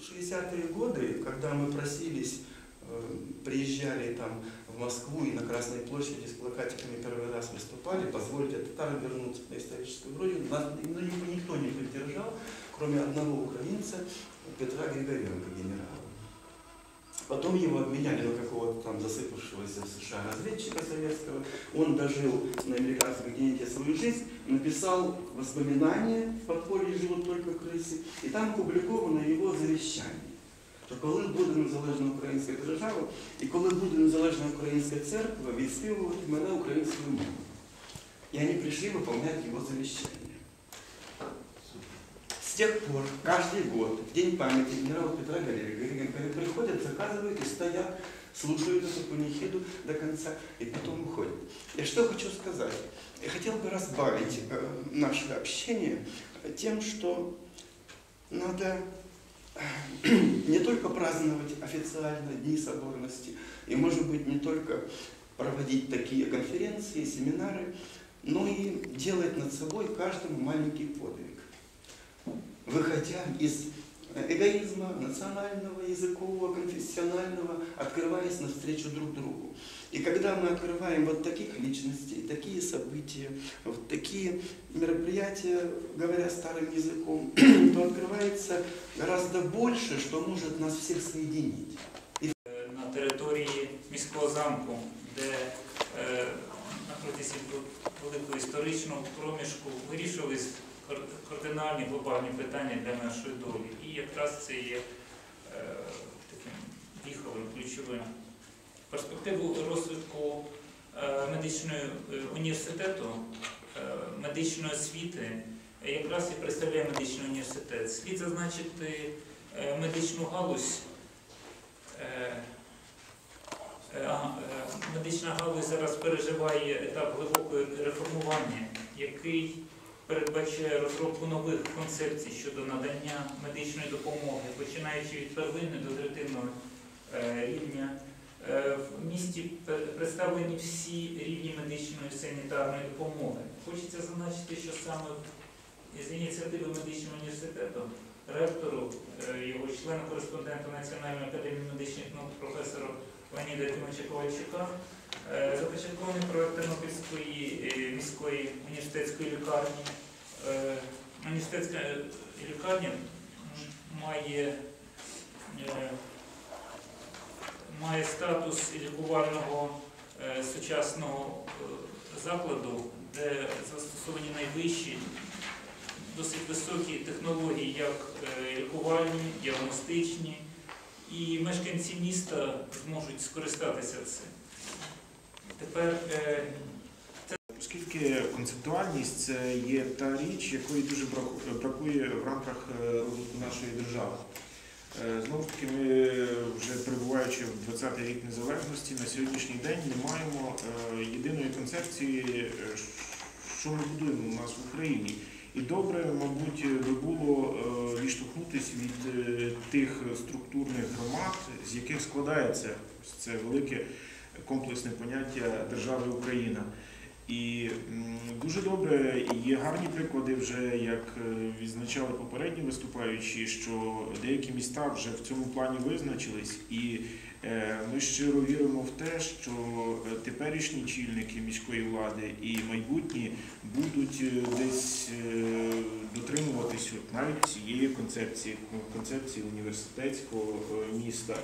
в 60-е годы, когда мы просились, э, приезжали там в Москву и на Красной площади с плакатиками первый раз выступали, позвольте татарам вернуться на историческую родину, нас ну, ни- никто не поддержал, кроме одного украинца, Петра Григоренко, генерала. Потом его обменяли на какого-то там засыпавшегося в США разведчика советского. Он дожил на американском континенте свою жизнь, написал воспоминания, в подполье живут только крысы, и там опубликовано его завещание. Що коли буде незалежна українська держава і коли буде незалежна українська церква, відспівувати мене українською мовою. И они пришли выполнять его завещание. Тех пор, каждый год, в День памяти генерала Петра они приходят, заказывают и стоят, слушают эту панихиду до конца и потом уходят. И что хочу сказать. Я хотел бы разбавить э, наше общение тем, что надо э, не только праздновать официально Дни соборности, и, может быть, не только проводить такие конференции, семинары, но и делать над собой каждому маленький подвиг выходя из эгоизма национального, языкового, конфессионального, открываясь навстречу друг другу. И когда мы открываем вот таких личностей, такие события, вот такие мероприятия, говоря старым языком, то открывается гораздо больше, что может нас всех соединить. на території міського замку, де е, на протязі великого історичного проміжку вирішувались кар- кардинальні глобальні питання для нашої долі. І якраз це є е, таким віховим, ключовим. Перспективу розвитку е, медичного е, університету, медичної освіти якраз і представляє медичний університет. Слід зазначити медичну галузь. Медична галузь зараз переживає етап глибокого реформування, який передбачає розробку нових концепцій щодо надання медичної допомоги, починаючи від первинної до третинного е, рівня. Е, В місті представлені всі рівні медичної санітарної допомоги. Хочеться зазначити, що саме з ініціативи медичного університету ректору, е, його члена кореспонденту Національної академії медичних наук професора Леоніда Тимовича Ковальчука, започаткований проект Тернопільської е, міської університетської лікарні. Е, Університетська е, лікарня має, е, має статус лікувального е, сучасного е, закладу, де застосовані найвищі, досить високі технології, як е, лікувальні, діагностичні і мешканці міста зможуть скористатися цим. Тепер е, Оскільки концептуальність це є та річ, якої дуже бракує в рамках е, розвитку нашої держави. Е, Знову ж таки, ми вже перебуваючи в 20-й рік незалежності, на сьогоднішній день не маємо е, єдиної концепції, е, що ми будуємо у нас в Україні. І добре, мабуть, би було е, відштовхнутися від е, тих структурних громад, з яких складається це велике комплексне поняття держави Україна. І дуже добре, є гарні приклади вже, як е, відзначали попередні виступаючі, що деякі міста вже в цьому плані визначились, і е, ми щиро віримо в те, що е, теперішні чільники міської влади і майбутні будуть десь дотримуватись навіть цієї концепції, концепції університетського міста.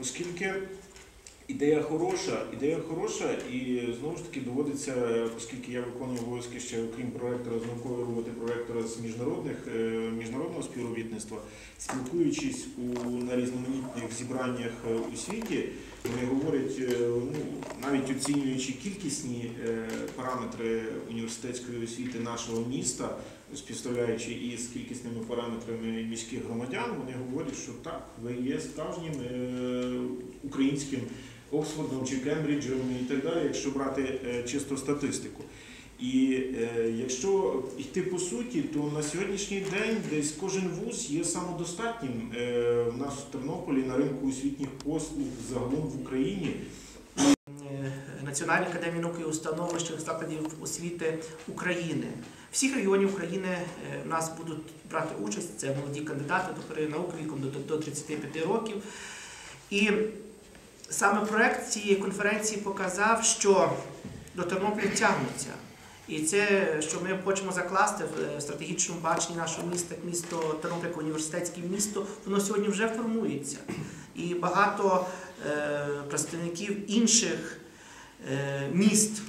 Оскільки Ідея хороша, ідея хороша, і знову ж таки доводиться, оскільки я виконую обов'язки ще окрім проректора з наукової роботи, проректора з міжнародних е, міжнародного співробітництва, спілкуючись у на різноманітних зібраннях е, у світі, вони говорять, е, ну навіть оцінюючи кількісні параметри університетської освіти нашого міста, співставляючи із кількісними параметрами міських громадян, вони говорять, що так, ви є справжнім українським. Оксфордом чи Кембриджем і так далі, якщо брати е, чисто статистику. І е, якщо йти по суті, то на сьогоднішній день десь кожен вуз є самодостатнім е, в нас в Тернополі на ринку освітніх послуг загалом в Україні. Е, Національної академії наук і установ закладів освіти України. Всіх регіонів України е, в нас будуть брати участь. Це молоді кандидати доктори наук віком до, до 35 років. І саме проект цієї конференції показав, що до Тернополя тягнуться. І це, що ми хочемо закласти в е, стратегічному баченні нашого міста, як місто Тернопіль, як університетське місто, воно сьогодні вже формується. І багато е, представників інших е, міст,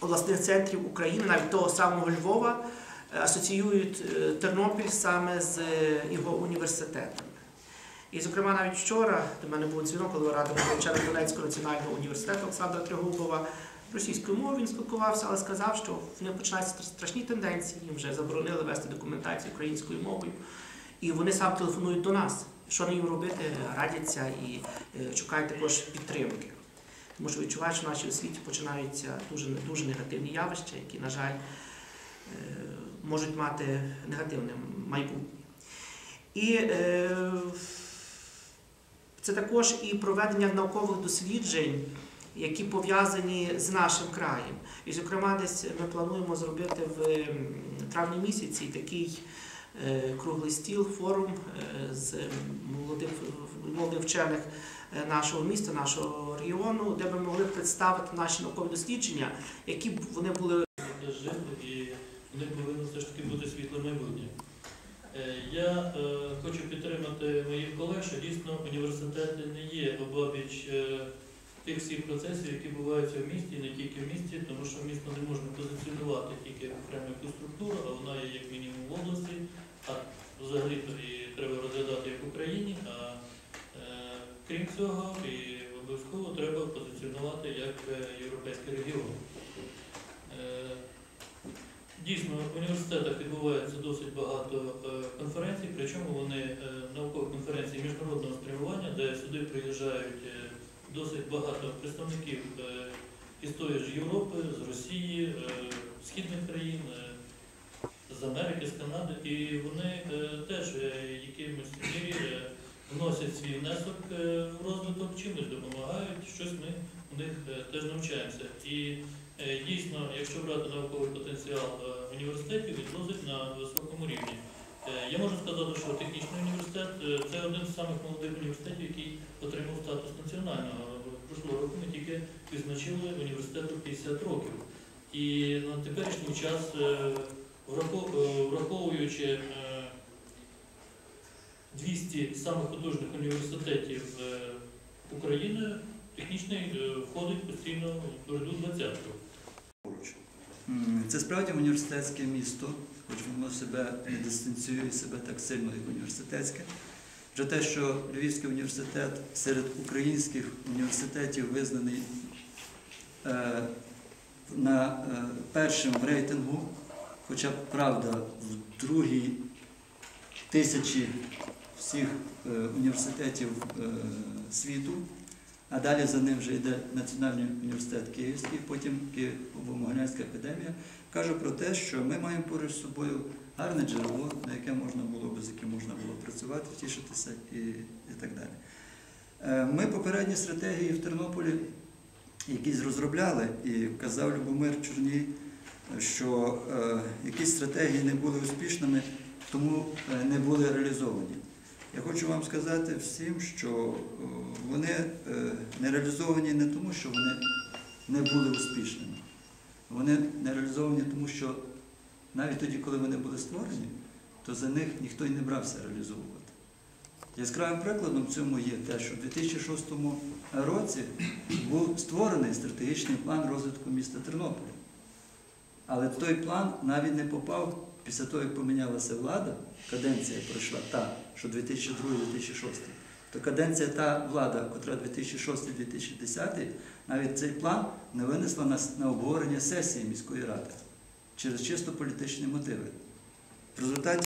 обласних центрів України, навіть того самого Львова, е, асоціюють е, Тернопіль саме з його університетами. І, зокрема, навіть вчора до мене був дзвінок, коли радив начальник Донецького національного університету Олександра Тригубова. Російською мовою він спілкувався, але сказав, що в них починаються страшні тенденції. Їм вже заборонили вести документацію українською мовою. І вони сам телефонують до нас. Що їм робити, радяться і е, чекають також підтримки. Тому що відчувають, що в нашій освіті починаються дуже, дуже негативні явища, які, на жаль, е, можуть мати негативне майбутнє. І е, це також і проведення наукових досліджень, які пов'язані з нашим краєм. І, зокрема, десь ми плануємо зробити в травні місяці такий е, круглий стіл, форум е, з молодих, вчених е, нашого міста, нашого регіону, де ми могли представити наші наукові дослідження, які б вони були і в них повинно все ж таки бути світле майбутнє. Е, Я е, хочу підтримати моїх колег, що дійсно університети не є обабіч е, тих всіх процесів, які відбуваються в місті, і не тільки в місті, тому що місто не можна позиціонувати тільки як окрему структуру, а вона є як мінімум в області, а взагалі то і треба розглядати як в Україні. А крім цього, і обов'язково треба позиціонувати як європейський регіон. Дійсно, в університетах відбувається досить багато е, конференцій, причому вони е, наукові конференції міжнародного спрямування, де сюди приїжджають е, досить багато представників із тої ж Європи, з Росії, східних країн, з Америки, з Канади, і вони теж якимось мірі вносять свій внесок в розвиток, чимось допомагають, щось ми у них теж навчаємося. І Дійсно, якщо брати науковий потенціал е, університетів, він досить на високому рівні. Е, Я можу сказати, що технічний університет е, це один з самих молодих університетів, який отримав статус національного. Прошлого року ми тільки відзначили університету 50 років. І на теперішній час, е, врахов- е, враховуючи е, 200 самих потужних університетів е, України, технічний е, входить постійно в переду 20 поруч. М, Це справді університетське місто, хоч воно себе не дистанціює себе так сильно, як університетське. Вже те, що Львівський університет серед українських університетів визнаний е, на е, першим в рейтингу, хоча правда, в другій тисячі всіх університетів світу. А далі за ним вже йде Національний університет Київський, потім Києво-Могилянська академія. Кажу про те, що ми маємо поруч з собою гарне джерело, на яке можна було б, з яким можна було працювати, тішитися і, і так далі. Е, Ми попередні стратегії в Тернополі якісь розробляли, і казав Любомир Чорній, що е, якісь стратегії не були успішними, тому е, не були реалізовані. Я хочу вам сказати всім, що е, вони е, не реалізовані не тому, що вони не були успішними. Вони не реалізовані тому, що навіть тоді, коли вони були створені, то за них ніхто й не брався реалізовувати. Яскравим прикладом цьому є те, що в 2006 році був створений стратегічний план розвитку міста Тернополя. Але той план навіть не попав після того, як помінялася влада, каденція пройшла та, що 2002-2006, то каденція та влада, котра 2006-2010, навіть цей план не винесла на, на обговорення сесії міської ради через чисто політичні мотиви. В результаті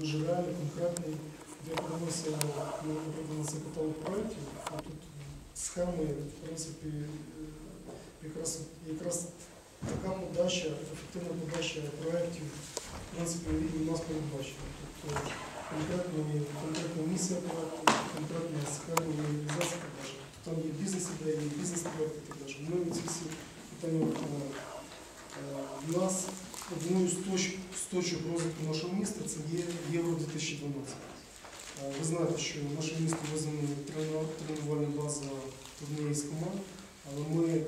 дуже реальний, конкретний. Я подивився, ну, наприклад, на каталог проєктів, а тут схеми, в принципі, е, якраз, якраз така подача, ефективна подача проєктів, в принципі, і у нас передбачена. Тобто конкретна місія проєкту, конкретна схема реалізації так. Там є бізнес-ідеї, є бізнес-проєкти і так далі. Ми ці всі питання виконуємо. Е, В нас одною з точок точок розвитку нашого міста це є Євро 2012. Е, Ви знаєте, що наше місто визнано тренувальна база однієї з команд, але ми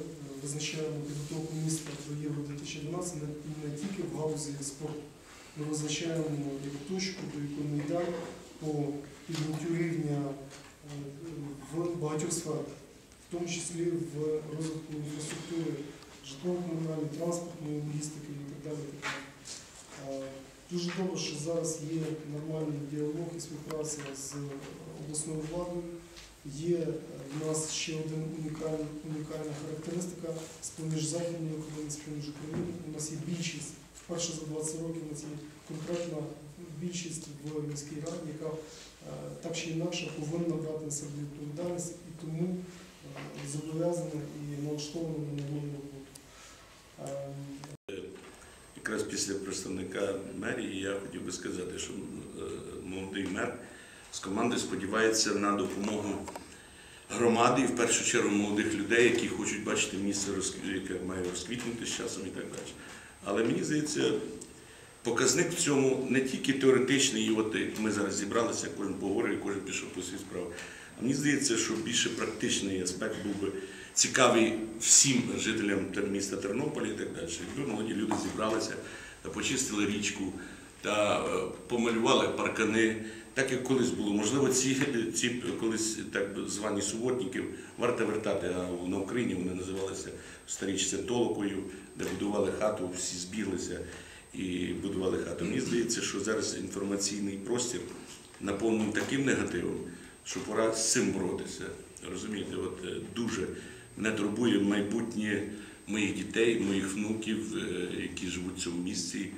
визначаємо підготовку міста до Євро 2012 не, тільки в галузі спорту. Ми визначаємо як точку, до якої ми йдемо по підняттю рівня е, в багатьох сферах, в тому числі в розвитку інфраструктури житлово-комунальної, транспортної, логістики і так далі. Е, Дуже добре, що зараз є нормальний діалог і співпраця з обласною владою. Є е, в нас ще один унікальний, унікальна характеристика з-поміж Західної України, з-поміж України. У нас є більшість, вперше за 20 років у нас є конкретна більшість в міській раді, яка е, так чи інакше повинна брати на себе відповідальність і тому е, зобов'язана і налаштована на нову роботу. Якраз після представника мерії я хотів би сказати, що молодий мер з команди сподівається на допомогу громади і в першу чергу молодих людей, які хочуть бачити місце, яке має розквітнути з часом і так далі. Але мені здається, показник в цьому не тільки теоретичний, і от ми зараз зібралися, кожен поговорив, кожен пішов по свій справу. А мені здається, що більше практичний аспект був би цікавий всім жителям міста Тернополя і так далі. Якби молоді люди зібралися, почистили річку та е, помалювали паркани, так як колись було. Можливо, ці, ці колись так звані суботників варто вертати, а на Україні вони називалися старічця Толокою, де будували хату, всі збіглися і будували хату. Мені здається, що зараз інформаційний простір наповнений таким негативом, що пора з цим боротися. Розумієте, от е, дуже мене турбує майбутнє моїх дітей, моїх внуків, е, які живуть в цьому місці,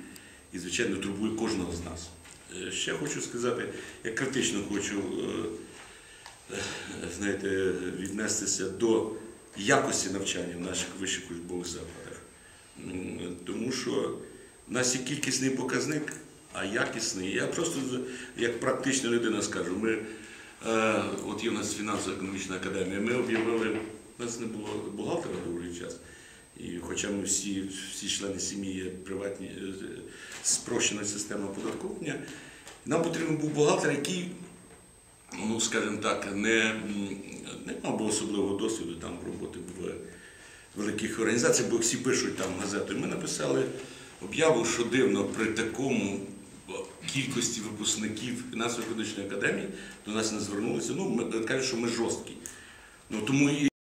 і, звичайно, турбує кожного з нас. Е, Ще хочу сказати, я критично хочу е, е, знаєте, віднестися до якості навчання в наших вищих учбових закладах. Тому що в нас є кількісний показник, а якісний. Я просто як практична людина скажу, ми, от є у нас фінансово-економічна академія, ми об'явили, у нас не було бухгалтера довгий час. І хоча ми всі, всі члени сім'ї є приватні, е, спрощена система оподаткування, нам потрібен був бухгалтер, який, ну скажімо так, не, не мав особливого досвіду там роботи в великих організаціях, бо всі пишуть там газету. І ми написали об'яву, що дивно при такому кількості випускників фінансово-економічної академії до нас не звернулися. Ну, ми кажуть, що ми жорсткі. Ну тому і